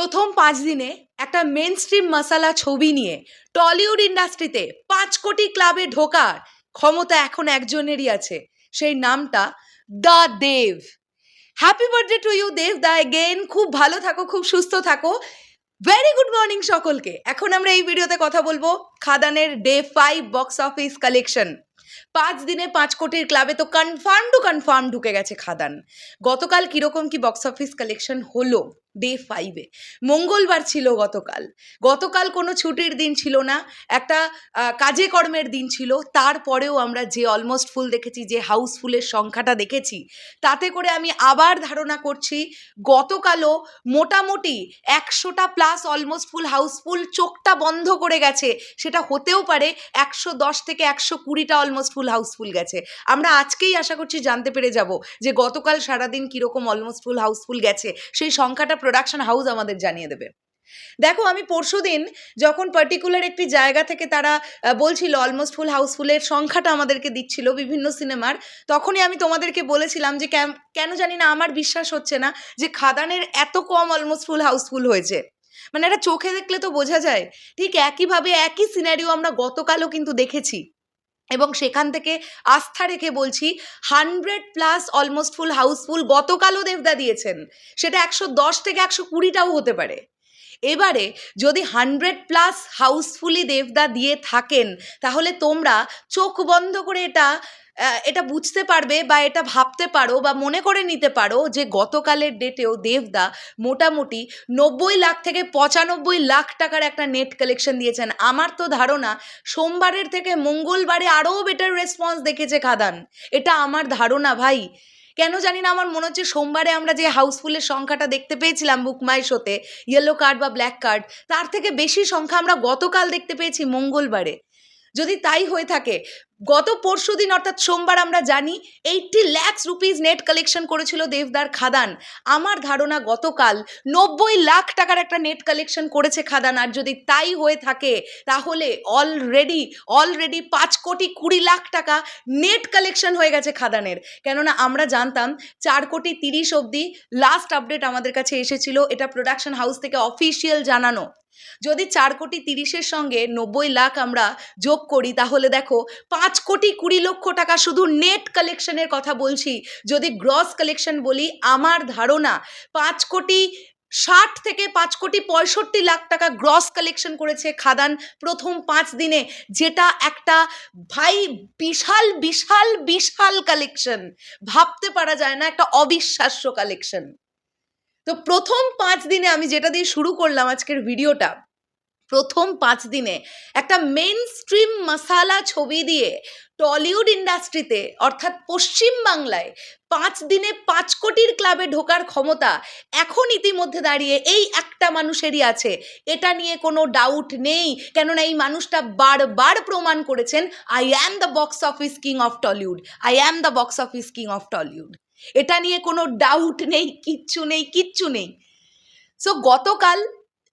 প্রথম পাঁচ দিনে একটা মেন স্ট্রিম মশালা ছবি নিয়ে টলিউড ইন্ডাস্ট্রিতে পাঁচ কোটি ক্লাবে ঢোকার ক্ষমতা এখন একজনেরই আছে। সেই নামটা the Dev. Happy birthday to you Dev the again খুব ভালো থাকো, খুব সুস্থ থাকো। ভেরি গুড মর্নিং সকলকে। এখন আমরা এই ভিডিওতে কথা বলব খাদানের day five box office collection পাঁচ দিনে পাঁচ কোটির ক্লাবে তো কনফার্ম টু কনফার্ম ঢুকে গেছে খাদান। গতকাল কীরকম কি বক্স অফিস কালেকশন হলো? ডে ফাইভে মঙ্গলবার ছিল গতকাল। গতকাল কোনো ছুটির দিন ছিল না, একটা কাজে কর্মের দিন ছিল। তারপরেও আমরা যে অলমোস্ট ফুল দেখেছি, যে হাউসফুলের সংখ্যাটা দেখেছি, তাতে করে আমি আবার ধারণা করছি, গতকালও মোটামুটি একশোটা প্লাস অলমোস্ট ফুল হাউসফুল চোখটা বন্ধ করে গেছে। সেটা হতেও পারে একশো দশ থেকে একশো কুড়িটা অলমোস্ট ফুল হাউসফুল গেছে। আমরা আজকেই আশা করছি জানতে পেরে যাব যে গতকাল সারাদিন কীরকম অলমোস্ট ফুল হাউসফুল গেছে। সেই সংখ্যাটা প্রোডাকশন হাউস আমাদের জানিয়ে দেবে। দেখো, আমি পরশুদিন যখন পার্টিকুলার একটি জায়গা থেকে তারা বলছিল অলমোস্ট ফুল হাউসফুলের সংখ্যাটা আমাদেরকে দিচ্ছিল বিভিন্ন সিনেমার তখনই আমি তোমাদেরকে বলেছিলাম যে কেন জানি না আমার বিশ্বাস হচ্ছে না যে খাদানের এত কম অলমোস্ট ফুল হাউসফুল হয়েছে। মানে এটা চোখে দেখলে তো বোঝা যায়, ঠিক একইভাবে একই সিনারিও আমরা গতকালও কিন্তু দেখেছি। এবং সেখান থেকে আস্থা রেখে বলছি hundred plus almost full houseful গতকালও দেবদা দিয়েছেন। সেটা একশো দশ থেকে একশো কুড়িটাও হতে পারে। এবারে যদি হান্ড্রেড প্লাস হাউসফুলি দেবদা দিয়ে থাকেন, তাহলে তোমরা চোখ বন্ধ করে এটা এটা বুঝতে পারবে বা এটা ভাবতে পারো বা মনে করে নিতে পারো যে গতকালের ডেটেও দেবদা মোটামুটি নব্বই লাখ থেকে পঁচানব্বই লাখ টাকার একটা নেট কালেকশন দিয়েছেন। আমার তো ধারণা সোমবারের থেকে মঙ্গলবারে আরও বেটার রেসপন্স দেখেছে খাদান। এটা আমার ধারণা ভাই। কেন জানি না, আমার মনে হচ্ছে সোমবারে আমরা যে হাউসফুলের সংখ্যাটা দেখতে পেয়েছিলাম বুকমাই শোতে ইয়েলো কার্ড বা ব্ল্যাক কার্ড তার থেকে বেশি সংখ্যা আমরা গতকাল দেখতে পেয়েছি মঙ্গলবারে। যদি তাই হয়ে থাকে, গত পরশু দিন অর্থাৎ সোমবার আমরা জানি eighty lakhs rupees net collection করেছিল দেবদার খাদান। আমার ধারণা গতকাল নব্বই লাখ টাকার একটা নেট কালেকশন করেছে খাদান। আর যদি তাই হয়ে থাকে, তাহলে অলরেডি অলরেডি পাঁচ কোটি কুড়ি লাখ টাকা নেট কালেকশন হয়ে গেছে খাদানের। কেননা আমরা জানতাম চার কোটি তিরিশ অবধি লাস্ট আপডেট আমাদের কাছে এসেছিল। এটা প্রোডাকশন হাউস থেকে অফিসিয়াল জানানো। যদি চার কোটি তিরিশের সঙ্গে নব্বই লাখ আমরা যোগ করি, তাহলে দেখো পাঁচ কোটি কুড়ি লক্ষ টাকা শুধু নেট কালেকশনের কথা বলছি। যদি গ্রস কালেকশন বলি, আমার ধারণা পাঁচ কোটি ষাট থেকে পাঁচ কোটি পঁয়ষট্টি লাখ টাকা গ্রস কালেকশন করেছে খাদান প্রথম পাঁচ দিনে, যেটা একটা ভাই বিশাল বিশাল বিশাল কালেকশন ভাবতে পারা যায় না, একটা অবিশ্বাস্য কালেকশন তো প্রথম পাঁচ দিনে আমি যেটা দিয়ে শুরু করলাম আজকের ভিডিওটা, প্রথম পাঁচ দিনে একটা মেন স্ট্রিম মশালা ছবি দিয়ে টলিউড ইন্ডাস্ট্রিতে, অর্থাৎ পশ্চিম বাংলায়, পাঁচ দিনে পাঁচ কোটির ক্লাবে ঢোকার ক্ষমতা এখন ইতিমধ্যে দাঁড়িয়ে এই একটা মানুষেরই আছে। এটা নিয়ে কোনো ডাউট নেই, কেননা এই মানুষটা বারবার প্রমাণ করেছেন I am the box office king of Tollywood I am the box office king of Tollywood এটা নিয়ে কোনো ডাউট নেই, কিচ্ছু নেই কিচ্ছু নেই। সো গতকাল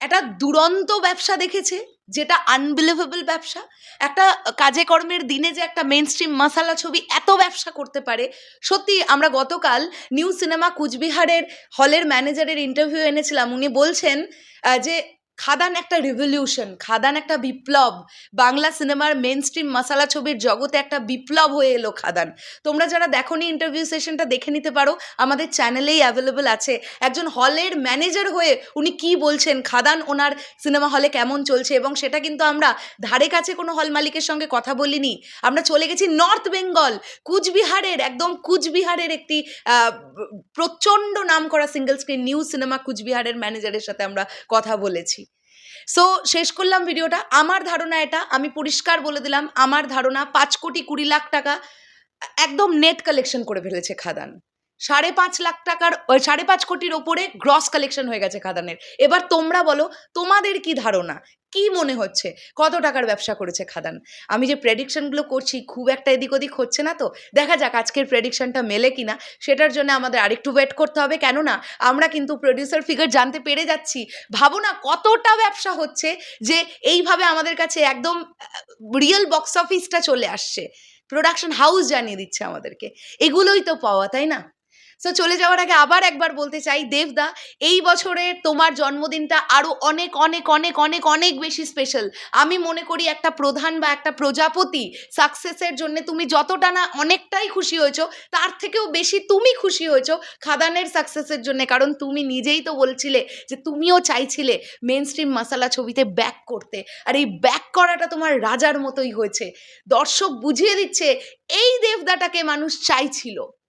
একটা দুরন্ত ব্যবসা দেখেছে, যেটা আনবিলিভেবল ব্যবসা। একটা কাজে কর্মের দিনে যে একটা মেন স্ট্রিম মশালা ছবি এত ব্যবসা করতে পারে, সত্যি আমরা গতকাল নিউ সিনেমা কুচবিহারের হলের ম্যানেজারের ইন্টারভিউ এনেছিলাম। উনি বলছেন যে খাদান একটা রিভলিউশন খাদান একটা বিপ্লব। বাংলা সিনেমার মেন স্ট্রিম মশালা ছবির জগতে একটা বিপ্লব হয়ে এলো খাদান। তোমরা যারা দেখোনি ইন্টারভিউ সেশনটা দেখে নিতে পারো, আমাদের চ্যানেলেই অ্যাভেলেবেল আছে। একজন হলের ম্যানেজার হয়ে উনি কি বলছেন? খাদান ওনার সিনেমা হলে কেমন চলছে? এবং সেটা কিন্তু আমরা ধারে কাছে কোনো হল মালিকের সঙ্গে কথা বলিনি। আমরা চলে গেছি নর্থ বেঙ্গল কুচবিহারের, একদম কুচবিহারের একটি প্রচণ্ড নাম করা সিঙ্গেল স্ক্রিন নিউ সিনেমা কুচবিহারের ম্যানেজারের সাথে আমরা কথা বলেছি। সো শেষ করলাম ভিডিওটা। আমার ধারণা এটা, আমি পরিষ্কার বলে দিলাম, আমার ধারণা পাঁচ কোটি কুড়ি লাখ টাকা, একদম নেট কালেকশন করে ফেলেছে খাদান। সাড়ে পাঁচ লাখ টাকার সাড়ে পাঁচ কোটির ওপরে গ্রস কালেকশন হয়ে গেছে খাদানের। এবার তোমরা বলো, তোমাদের কি ধারণা? কি মনে হচ্ছে? কত টাকার ব্যবসা করেছে খাদান? আমি যে প্রেডিকশনগুলো করছি, খুব একটা এদিক ওদিক হচ্ছে না তো? দেখা যাক আজকের প্রেডিকশনটা মেলে কিনা। সেটার জন্য আমাদের আরেকটু ওয়েট করতে হবে। কেননা, আমরা কিন্তু প্রডিউসার ফিগার জানতে পেরে যাচ্ছি। ভাবো না কতটা ব্যবসা হচ্ছে যে এইভাবে আমাদের কাছে একদম রিয়েল বক্স অফিসটা চলে আসছে। প্রোডাকশন হাউস জানিয়ে দিচ্ছে আমাদেরকে। এগুলোই তো পাওয়া, তাই না? সো চলে যাওয়ার আগে আবার একবার বলতে চাই, দেবদা, এই বছরের তোমার জন্মদিনটা আরও অনেক অনেক অনেক অনেক অনেক বেশি স্পেশাল আমি মনে করি একটা প্রধান বা একটা প্রজাপতি সাকসেসের জন্য তুমি যতটা না অনেকটাই খুশি হয়েছো, তার থেকেও বেশি তুমি খুশি হয়েছো খাদানের সাকসেসের জন্য। কারণ তুমি নিজেই তো বলছিলে যে তুমিও চাইছিলে মেন স্ট্রিম মশালা ছবিতে ব্যাক করতে। আর এই ব্যাক করাটা তোমার রাজার মতোই হয়েছে। দর্শক বুঝিয়ে দিচ্ছে, এই দেবদাটাকে মানুষ চাইছিল।